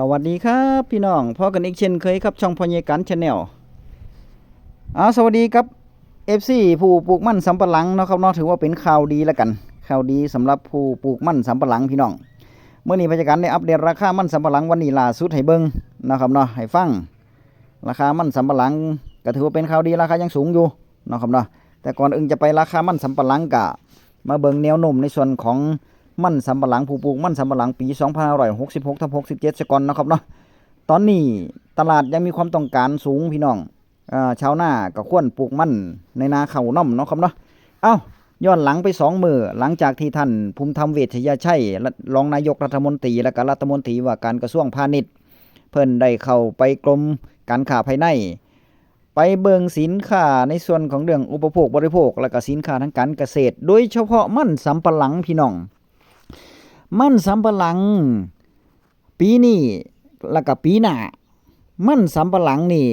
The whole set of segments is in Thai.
สวัสดีครับพี่น้องพอกันอีกเช่นเคยครับช่องพอเยกันชาแนลอ่าสวัสดีครับ FC ผู้ปลูกมันสำปะหลังเนาะครับเนาะถือว่าเป็นข่าวดีแล้วกันข่าวดีสำหรับผู้ปลูกมันสำปะหลังพี่น้องเมื่อนี้พยาการได้อัปเดตราคามันสำปะหลังวันนี้ล่าสุดให้เบิ่งนะครับเนาะให้ฟังราคามันสำปะหลังก็ถือว่าเป็นข่าวดีราคายังสูงอยู่นะครับเนาะแต่ก่อนอื่นจะไปราคามันสำปะหลังกะมาเบิ่งแนวโน้มในส่วนของ มันสำปะหลังผู้ปลูกมันสำปะหลังปี2566ทับ67สกอนนะครับเนาะตอนนี้ตลาดยังมีความต้องการสูงพี่น้องอ่าชาวนาก็ควรปลูกมันในนาข้าวน้อมเนาะครับเนาะเอ้าย้อนหลังไปสองมือหลังจากที่ท่านภูมิธรรมเวชยชัยรองนายกรัฐมนตรีและก็รัฐมนตรีว่าการกระทรวงพาณิชย์ เพิ่นได้เข้าไปกรมการค้าภายใน ไปเบิงสินค้าในส่วนของเรื่องอุปโภคบริโภค และก็สินค้าทางการเกษตร โดยเฉพาะมันสำปะหลังพี่น้อง มันสำปะหลัง ปีนี้แล้วก็ปีหน้ามันสำปะหลังนี่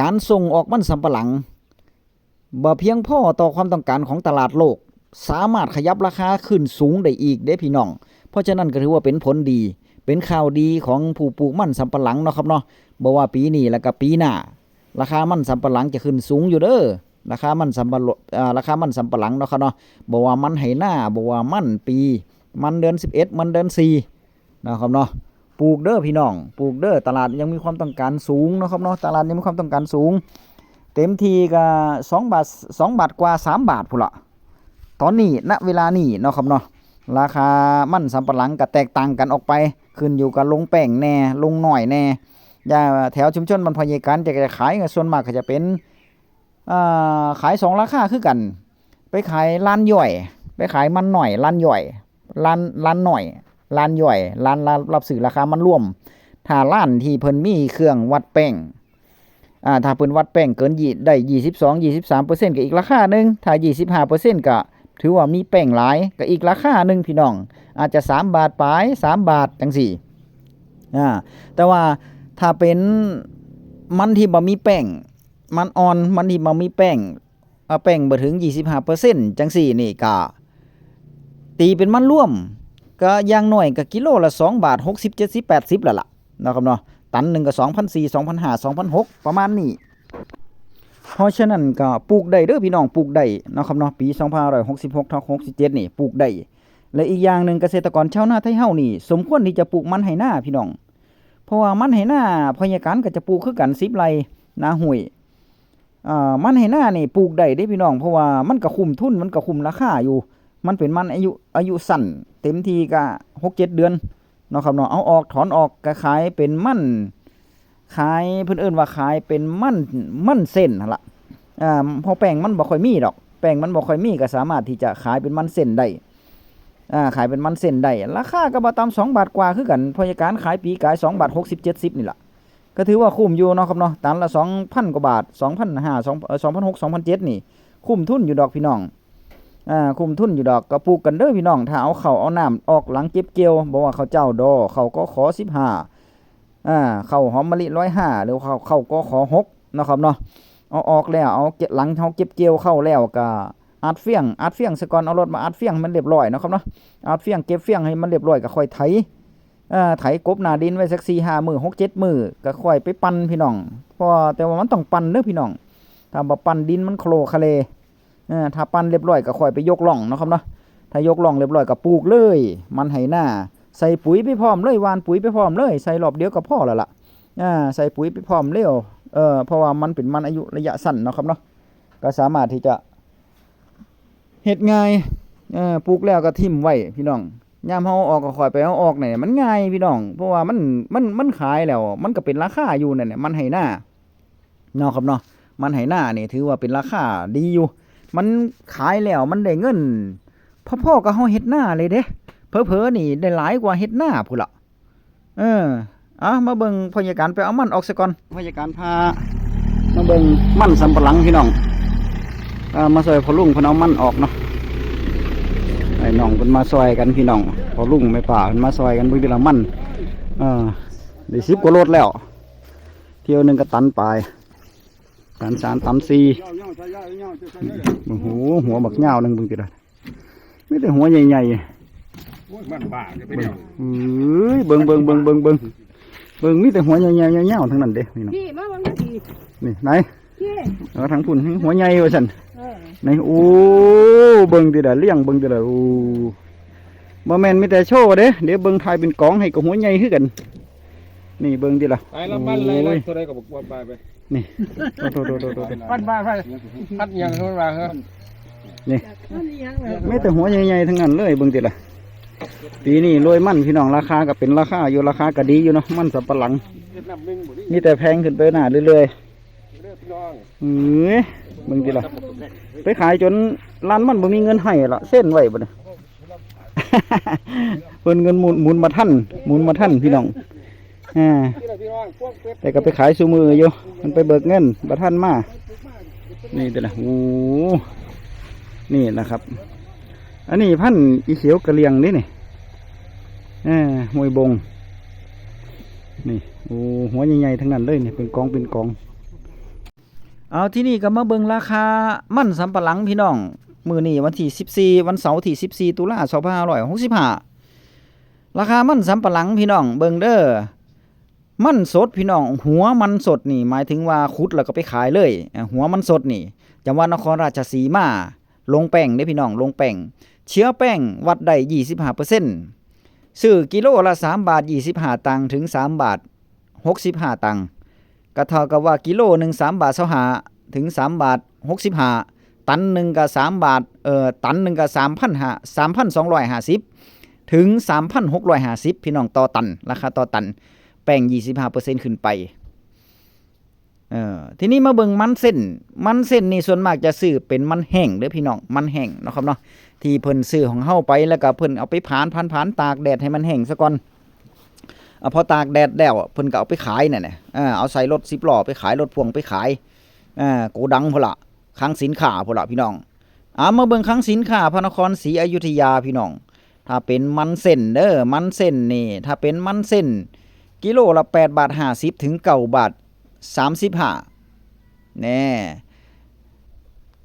การส่งออกมันสำปะหลังบ่เพียงพอต่อความต้องการของตลาดโลก สามารถขยับราคาขึ้นสูงได้อีกเด้พี่น้อง เพราะฉะนั้นก็ถือว่าเป็นผลดี เป็นข่าวดีของผู้ปลูกมันสำปะหลังเนาะครับเนาะบ่ว่าปีนี้แล้วก็ปีหน้าราคามันสำปะหลังจะขึ้นสูงอยู่เด้อราคามันสำปะหลอ่าราคามันสำปะหลังเนาะครับเนาะบ่ว่ามันไหหน้าบ่ว่ามันปี มันเดือน 11 มันเดือน4นะครับเนาะปลูกเด้อพี่น้องปลูกเด้อตลาดยังมีความต้องการสูงนะครับเนาะตลาดยังมีความต้องการสูง เต็มทีก็2บาท2บาทกว่า3บาทพุ่นละตอนนี้ณเวลานี้นะครับเนาะราคามันสำปะหลังก็แตกต่างกันออกไป ขึ้นอยู่กับลงแป้งแน่ลงหน่อยแน่ย่าแถวชุมชนบรรพยกันจะขายกันส่วนมากก็จะเป็นขายสองราคาคือกัน ไปขายร้านย่อย ไปขายมันหน่อยร้านย่อย ร้านร้านหน่อยร้านย่อยร้านรับสื่อราคามันร่วม ถ้าร้านที่เพิ่นมีเครื่องวัดแป้งอ่าถ้าเพิ่นวัดแป้งเกินยี่ได้ยี่สิบสองยี่สิบสามเปอร์เซ็นต์ก็อีกราคาหนึ่งถ้ายี่สิบห้าเปอร์เซ็นต์ก็ถือว่ามีแป้งหลายก็อีกราคาหนึ่งพี่น้อง อาจจะสามบาทปลายสามบาทจังสี่อ่าแต่ว่าถ้าเป็นมันที่บ่มีแป้งมันอ่อนมันที่บ่มีแป้งเอาแป้งบ่ถึง 25%จังสี่นี่ก็ ตีเป็นมันร่วม ก็อย่างหน้อยก็กิโลละ 2 บาท 60 70 80แล้วล่ะเนาะครับเนาะตันหนึ่งก็2,400 2,500 2,600ประมาณนี้เพราะฉะนั้นก็ปลูกได้เด้อพี่น้องปลูกได้เนาะครับเนาะปี2566ทับ67 นี่ปลูกได้และอีกอย่างหนึ่งเกษตรกรชาวนาไทยเฮานี่ สมควรที่จะปลูกมันให้หน้าพี่น้อง เพราะว่ามันไหหน้าพยาการก็จะปลูกคือกันสิบไร่นาหุยอ่ามันไหหน้านี่ปลูกได้เด้พี่น้อง เพราะว่ามันก็คุ้มทุนมันก็คุ้มราคาอยู่ มันเป็นมันอายุอายุสั้นเต็มทีก็หกเจ็ดเดือนเนาะครับเนาะเอาออกถอนออกก็ขายเป็นมันขายเพิ่นเอิ้นว่าขายเป็นมันมันเส้นหั่นล่ะอ่าเพอแป้งมันบ่ค่อยมีดอก แป้งมันบ่ค่อยมีก็สามารถที่จะขายเป็นมันเส้นได้อ่าขายเป็นมันเส้นได้ราคาก็บ่ต่ำ2บาทกว่าคือกันพยาการขายปีกาย2บาท60 70นี่ล่ะก็ถือว่าคุ้มอยู่เนาะครับเนาะตันละ2,000กว่าบาท2,500 2 2,600 2,700นี่ คุ้มทุนอยู่ดอกพี่น้อง อ่าคุมทุนอยู่ดอกก็ปลูกกันเด้อพี่น้องถ้าเอาเข้าเอาน้ำออกหลังเก็บเกี่ยวบ่ว่าเขาเจ้าดอเขาก็ขอ15อ่าเข้าหอมมะลิ105หรือเขาวข้าก็ขอ6เนะครับเนาะเอาออกแล้วเอาเก็บหลังเฮาเก็บเกี่ยวเข้าแล้วก็อัดเฟียงอัดเฟียงซะก่อนเอารถมาอัดเฟียงมันเรียบร้อยนะครับเนาะเอาเฟียงเก็บเฟียงให้มันเรียบร้อยก็ค่อยไถอ่อไถกบหนาดินไว้สัก4 5มื้อ6 7มื้อก็ค่อยไปปั่นพี่น้องเพราะแต่ว่ามันต้องปั่นเด้อพี่น้องถ้าบ่ปั่นดินมันโคลคะเล ถ้าปั่นเรียบร้อยก็ค่อยไปยกล่องนะครับเนาะถ้ายกล่องเรียบร้อยก็ปลูกเลย มันให้หน้า ใส่ปุ๋ยไปพร้อมเลยวานปุ๋ยไปพร้อมเลยใส่รอบเดียวก็พอแล้วล่ะอ่าใส่ปุ๋ยไปพร้อมเร็วเออเพราะว่ามันเป็นมันอายุระยะสั้นนะครับเนาะก็สามารถที่จะเฮ็ดง่ายเออปลูกแล้วก็ทิ่มไว้พี่น้องยามเฮาออกก็คอยไปเอาออกเนี่ยมันง่ายพี่น้อง เพราะว่ามันมันมันขายแล้ว มันก็เป็นราคาอยู่เนี่ยมันให้หน้าเนาะครับเนาะมันให้หน้านี่ถือว่าเป็นราคาดีอยู่ มันขายแล้วมันได้เงินพ่อๆกับเฮาเฮ็ดหน้าเลยเด้เผลอๆนี่ได้หลายกว่าเฮ็ดหน้าพุ่นละเออเอามาเบิ่งพยาการไปเอามันออกซะก่อนพยาการพามาเบิ่งมันสำปะหลังพี่น้องอ่ามาซอยพอลุงเพนเอามันออกเนาะไอ้น้องเพิ่นมาซอยกันพี่น้องพอลุงไม่ป่าเพิ่นมาซอยกันเบิ่งทีละมันเออได้สิบกว่าโลดแล้ว เที่ยวหนึงก็ตันไปตันสามตันสี่ โอ้โหหัวบักเหย้าหนึงเบิ่งติละไม่แต่หัวใหญ่มันบ้าจะไปเดียวๆเอ้ยเบิ่งเบิ่งเบิ่งเบิ่งเบิ่งเบิ่งมีแต่หัวใหญ่ๆยาวๆทั้งนั้นเด้พี่น้องพี่มาวันนี้ดีนี่ไหนพี่เอาทั้งพุ่นหัวใหญ่ว่าซั่นเออในโอ้เบิ่งติล่ะเลี้ยงเบิ่งติล่ะโอ้บ่แม่นมีแต่โชว์เด้เดี๋ยวเบิ่งทายเป็นกองให้กับหัวใหญ่คือกัน นี่เบิ่งติล่ะไปละมันเลยเลโอ้ยตัวใดก็บอกว่าไปไป นี่โตโตโตโตพันบ้านไปพัดยังเขาว่าเหรอนี่อันนี้ยังเลยไม่แต่หัวใหญ่ๆทั้งนั้นเลยเบิ่งติล่ะปีนี้รวยมันพี่น้องราคาก็เป็นราคาอยู่ราคาก็ดีอยู่เนาะมันสับปะหลังเวียดนามหนึ่งหมดนี่มีแต่แพงขึ้นไปหน้าเรื่อยเด้อพี่น้องๆเอ้ยเบิ่งติล่ะไปขายจนร้านมันบ่มีเงินให้ละเส้นไว้บ่เนี่ยเพิ่นเงินหมุนหมุนมาท่านหมุนมาท่านพี่น้อง อ่าแต่ก็ไปขายซูมืออยู่มันไปเบิกเงินบัท่านมา นี่แต่ละโอ้นี่นะครับ อันนี้พันธุ์อีเขียวกระเลียงนี่นี่อ่ามวยบง นี่โอ้หัวใหญ่ๆทั้งนั้นเลยนี่เป็นกองเป็นกอง เอาที่นี่ก็มาเบิงราคามั่นสำปะหลังพี่น้องมือนี่วันที่ 14 วันเสาร์ที่ 14 ตุลา2565ราคามันสำปะหลังพี่น้องเบิงเดอ้อ มันสดพี่น้อง หัวมันสดนี่ หมายถึงว่าขุดแล้วก็ไปขายเลย หัวมันสดนี่จังหวัดนครราชสีมา ลงแป้งเด้พี่น้องลงแป้งเชื้อแป้งวัดได้25%ซื้อกิโลละ3บาท25ตังค์ถึง3บาท65ตังค์ก็เท่ากับว่ากิโลหนึ่ง3บาท25ถึง3บาท65ตันหนึ่งก็3บาทเอ่อตันหนึ่งก็3,500 3,250ถึง3,650พี่น้องต่อตันราคาต่อตัน แป้ง 25%ขึ้นไปเออทีนี้มาเบิ่งมันเส้น มันเส้นนี่ส่วนมากจะซื้อเป็นมันแห้งเด้อพี่น้อง มันแห้งนะครับเนาะ ที่เพิ่นซื้อของเฮาไปแล้วก็เพิ่นเอาไปผานผานผานตากแดดให้มันแห้งซะก่อนเอาพอตากแดดแล้วเพิ่นก็เอาไปขายนั่นน่ะอ่าเอาใส่รถ10ล้อไปขายรถพ่วงไปขายอ่าโกดังพุ่นละคลังสินค้าพุ่นละพี่น้องอ่ามาเบิ่งคลังสินค้าพระนครศรีอยุธยาพี่น้อง ถ้าเป็นมันเส้นเด้อ มันเส้นนี่ ถ้าเป็นมันเส้น กิโลละ8บาท50ถึง9บาท35แน่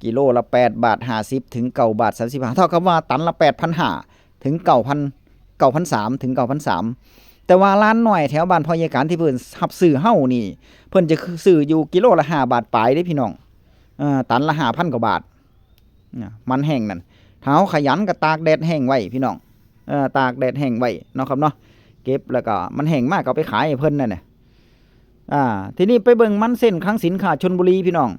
กิโลละ8บาท50ถึง9บาท35เท่ากับว่าตันละ8,500ถึง9,000 9,300ถึง9,300แต่ว่าร้านหน่อยแถวบ้านพ่อยายการที่เพิ่นรับซื้อเฮานี่ เพิ่นจะซื้ออยู่กิโลละ5บาทปลายเด้พี่น้องเอ่อตันละ5,000กว่าบาทน่มันแห้งนั่นถ้าเฮาขยันก็ตากแดดแห้งไว้พี่น้องเอ่อตากแดดแห้งไว้เนาะครับเนาะ เก็บแล้วก็มันแห้งมากก็ไปขายให้เพิ่นนั่นน่ะอ่า ทีนี้ไปเบิ่งมันเส้นครั้งสินค้าชนบุรีพี่น้อง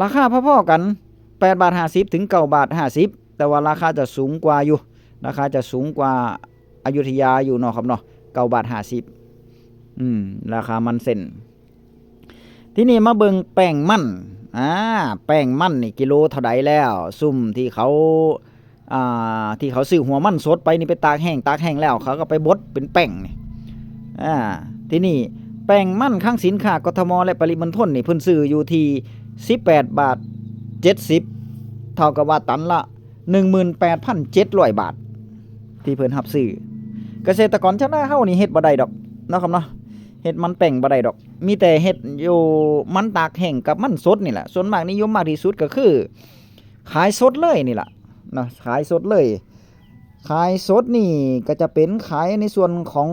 ราคาพอๆกัน8บาท50 ถึง9บาท50 แต่ว่าราคาจะสูงกว่าอยู่ ราคาจะสูงกว่าอยุธยาอยู่เนาะครับเนาะ9บาท50อืม ราคามันเส้น ทีนี้มาเบิ่งแป้งมันอ่า แป้งมันนี่กิโลเท่าใดแล้ว ซุ่มที่เขา ที่เขาซื้อหัวมันสดไปนี่ไปตากแห้งตากแห้งแล้วเขาก็ไปบดเป็นแป้งนี่อ่าที่นี่แป้งมันข้างสินค้ากทมและปริมณฑลนี่เพิ่นซื้ออยู่ที่ 18 บาท 70 เท่ากับว่าตันละ 18,700 บาท ที่เพิ่นรับซื้อเกษตรกรชาวนาเฮานี่เฮ็ดบ่ได้ดอกนะครับเนาะเฮ็ดมันแป้งบ่ได้ดอก มีแต่เฮ็ดอยู่มันตากแห้งกับมันสดนี่แหละส่วนมากนิยมมากที่สุดก็คือ ขายสดเลยนี่แหละ นะขายสดเลย ขายสดนี่ก็จะเป็นขายในส่วนของ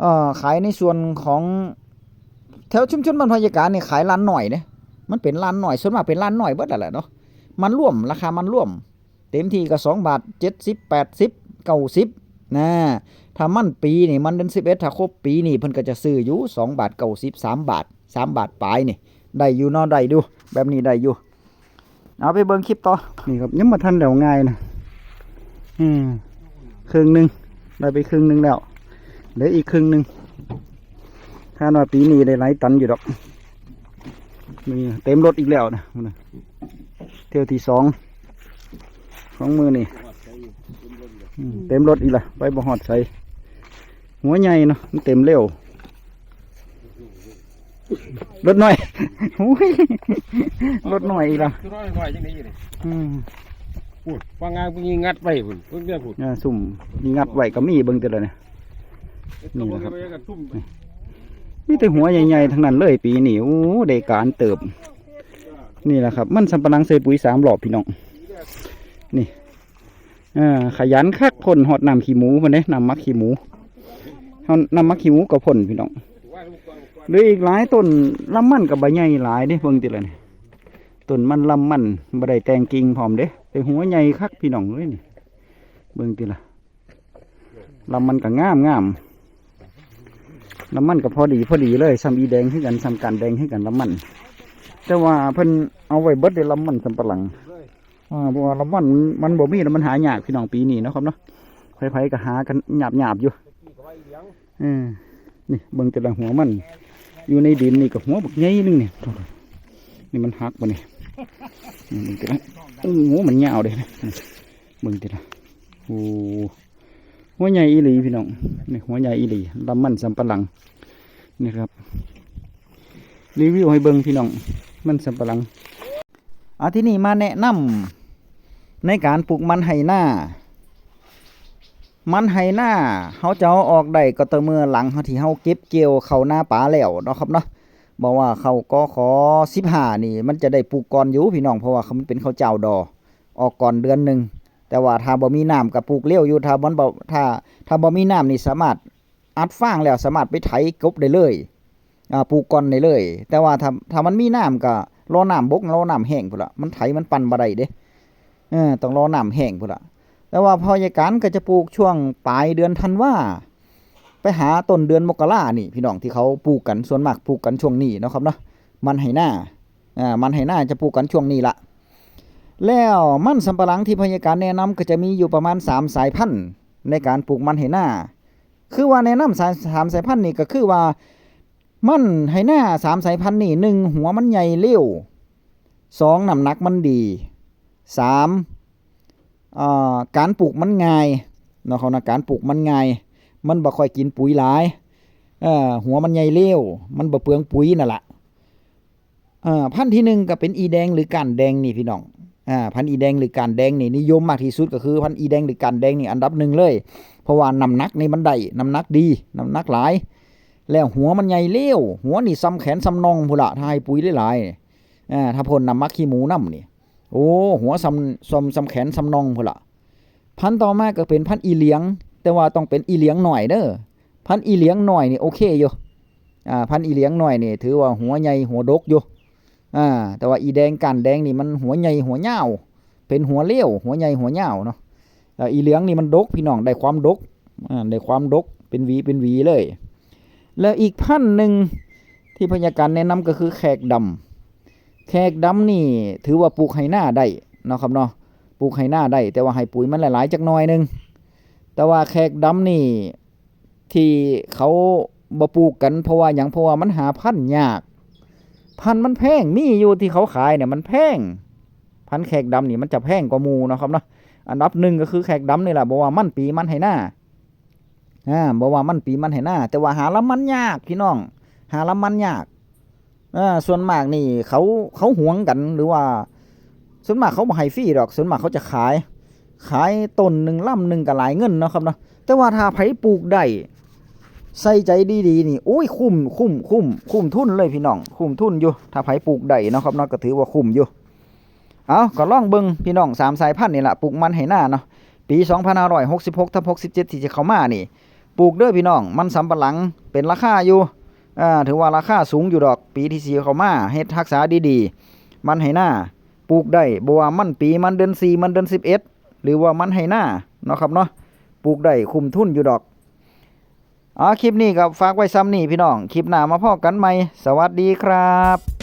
เอ่อขายในส่วนของแถวชุมชนบรรพยากาศนี่ขายร้านหน่อยเนี่ยมันเป็นร้านหน่อยส่วนมากเป็นร้านหน่อยเบิดแหละเนาะมันร่วมราคามันร่วม เต็มที่ก็สองบาทเจ็ดสิบแปดสิบเก้าสิบนะถ้ามันปีนี่มันเดือนสิบเอ็ดถ้าครบปีนี่เพิ่นก็จะซื้ออยู่สองบาทเก้าสิบสามบาทสามบาทปลายนี่ได้อยู่เนอได้ดู แบบนี้ได้อยู่ เอาไปเบิ่งคลิปต่อ นี่ครับยังมาทันแล้วง่ายนะอืมครึ่งหนึ่งได้ไปครึ่งหนึ่งแล้วเหลืออีกครึ่งหนึ่งคาดว่าปีนี้ได้หลายตันอยู่ดอกนี่เต็มรถอีกแล้วนะเที่ยวที่สองของมือนี่เต็มรถอีกละไปบ่หอดใส่หัวใหญ่เนาะมันเต็มเร็ว รถน้อยโอ้ยรถน้อยอีกละตัวน้อยน้อยจังได๋อยู่นี่อืมพูดว่างานพวกนี้งัดไปพุ่นเพิ่นเรียกพูดอ่าสุ่มมีงัดไว้ก็มีเบิ่งแต่ละเนี่ยตัวนี่นะครับไปกันทุ่มไปมีแต่หัวใหญ่ๆทั้งนั้นเลยปีนี้โอ้ได้การเติบ นี่แหละครับ มันสำปะหลังใส่ปุ๋ยสามหลอบพี่น้อง นี่อ่าขยันคักพ่นหอดน้ำขี้หมูมาเนี่ยน้ำมักขี้หมูเฮานำมาขี้หมูกับพ่นพี่น้อง หลืออีกหลายต้นลำมันกับใบใหญ่หลายเด้เบิ่งติละนี่ต้นมันลำมันบ่ได้แตงกิ่งพร้อมเด้แต่หัวใหญ่คักพี่น้องเลยนี่เบิ่งติละลำมันก็งามงามลำมันก็พอดีพอดีเลยซ้ำอีแดงให้กันซ้ำกันแดงให้กันลำมัน แต่ว่าเพิ่นเอาไว้เบิดได้ลำมันสำปะหลังอ่าเพราะว่าลำมันมันบ่มีแล้วมันหายากพี่น้องปีนี้นะครับเนาะไผๆก็หากันหยาบหยาบอยู่อีหยังเออนี่เบิ่งแต่ละหัวมัน อยู่ในดินนี่กับหัวบักใหญ่นึงเนี่ยนี่มันหักบ่นี่นี่เบิ่งแต่ละโอ้โหมันยาวเด้นะเบิ่งแต่ละโอ้หัวใหญ่อีหลีพี่น้องนี่หัวใหญ่อีหลีลำมันสำปะหลังนี่ครับรีวิวให้เบิ่งพี่น้องมันสำปะหลังอาที่นี่มาแนะนำในการปลูกมันไหหน้า มันไหหน้าเขาจะเอาออกได้ก็ต่อเมื่อหลังเขาที่เขาเก็บเกี่ยวเข้าหน้าป่าแล้วเนาะครับเนาะบอกว่าเขาก็ขอสิบห้านี่ มันจะได้ปลูกก่อนอยู่พี่น้องเพราะว่าเขามันเป็นข้าวเจ้าดอออกก่อนเดือนหนึ่งแต่ว่าถ้าบ่มีน้ำกับปลูกเลี้ยวอยู่ถ้ามันบ่ถ้าถ้าบ่มีน้ำนี่สามารถอัดฟางแล้วสามารถไปไถกบได้เลยอ่าปลูกก่อนได้เลย แต่ว่าถ้าถ้ามันมีน้ำก็รอน้ำบกรอน้ำแห้งพุ่นละมันไถมันปั่นบ่ได้เด้เออต้องรอน้ำแห้งพุ่นละ แต่ว่าพอยายการก็จะปลูกช่วงปลายเดือนธันวาไปหาต้นเดือนมกรานี่ พี่น้องที่เขาปลูกกันส่วนมากปลูกกันช่วงนี้นะครับเนาะมันไหหน้าอ่ามันไหหน้าจะปลูกกันช่วงนี้ละแล้วมันสำปะหลังที่พยาการแนะนำก็จะมีอยู่ประมาณสามสายพันธุ์ในการปลูกมันไหหน้า คือว่าแนะนำสายสามสายพันธุ์นี่ก็คือว่ามันไหหน้าสามสายพันธุ์นี่หนึ่งหัวมันใหญ่เลี้ยวสองน้ำหนักมันดีสาม การปลูกมันง่ายเนาะเขานะการปลูกมันง่าย มันบ่ค่อยกินปุ๋ยหลายหัวมันใหญ่เลี้ยวมันบ่เปลืองปุ๋ยนั่นแหละพันธุ์ที่หนึ่งก็เป็นอีแดงหรือการแดงนี่พี่น้องอ่าพันธุ์อีแดงหรือการแดงนี่นิยมมากที่สุดก็คือพันธุ์อีแดงหรือการแดงนี่อันดับหนึ่งเลย เพราะว่าน้ำหนักในมันได้น้ำหนักดีน้ำหนักหลาย แล้วหัวมันใหญ่เลี้ยวหัวนี่ซ้ำแขนซ้ำนองพุ่นละถ้าให้ปุ๋ยหลายๆอ่าถ้าพ่นน้ำมักขี้หมูน้ำนี่ โอ้หัวซำซำซำแขนซำนองพุ่นละพันต่อมาก็เป็นพันอีเหลียง แต่ว่าต้องเป็นอีเหลียงหน่อยเด้อพันอีเหลียงหน่อยนี่โอเคอยู่อ่าพันอีเหลียงหน่อยนี่ถือว่าหัวใหญ่หัวดกอยู่อ่าแต่ว่าอีแดงกันแดงนี่มันหัวใหญ่หัวเหี่ยวเป็นหัวเลี้ยวหัวใหญ่หัวเหี่ยวเนาะแต่อีเหลียงนี่มันดกพี่น้องได้ความดกอ่าได้ความดกเป็นหวีเป็นหวีเลย แล้วอีกพันธุ์หนึ่งที่พยาการแนะนำก็คือแขกดำ แขกดำนี่ถือว่าปลูกไหหน้าได้เนาะครับเนาะปลูกไหหน้าได้ แต่ว่าให้ปุ๋ยมันหลายๆจักหน่อยหนึงแต่ว่าแขกดำนี่ที่เขาบ่ปลูกกันเพราะว่าหยังเพราะว่ามันหาพันธุ์ยาก พันธุ์มันแพงมีอยู่ที่เขาขายเนี่ยมันแพงพันธุ์แขกดำนี่มันจะแพงกว่าหมูเนาะครับเนาะอันดับหนึ่งก็คือแขกดำนี่แหละบอกว่ามันปีมันไหหน้าอ่าบอกว่ามันปีมันไหหน้าแต่ว่าหาละมันยากพี่น้อง หาละมันยาก อ่าส่วนมากนี่เขาเขาหวงกันหรือว่า ส่วนมากเขาบ่ให้ฟรีดอก ส่วนมากเขาจะขาย ขายต้นหนึ่งล่ำหนึ่งก็หลายเงินเนาะครับเนาะแต่ว่าถ้าไผปลูกได้ใส่ใจดีๆนี่โอ้ยคุ้มคุ้มคุ้มคุ้มทุนเลยพี่น้องคุ้มทุนอยู่ถ้าไผปลูกได้เนาะครับเนาะก็ถือว่าคุ้มอยู่เอาก็ลองเบิงพี่น้องสามสายพันธุ์นี่แหละปลูกมันให้หน้าเนาะปี2566ทับ67 ที่จะเข้ามานี่ปลูกเด้อพี่น้อง มันสำปะหลังเป็นราคาอยู่ อ่าถือว่าราคาสูงอยู่ดอกปีที่สี่เขามาเฮ็ดทักษาดีๆ มันให้หน้าปลูกได้บ่ว่ามันปีมันเดือนสี่มันเดือนสิบเอ็ดหรือว่ามันให้หน้าเนาะครับเนาะปลูกได้คุ้มทุนอยู่ดอกอ๋อคลิปนี้ก็ฝากไว้ซ้ำนี่พี่น้อง คลิปหน้ามาพอกันใหม่ สวัสดีครับ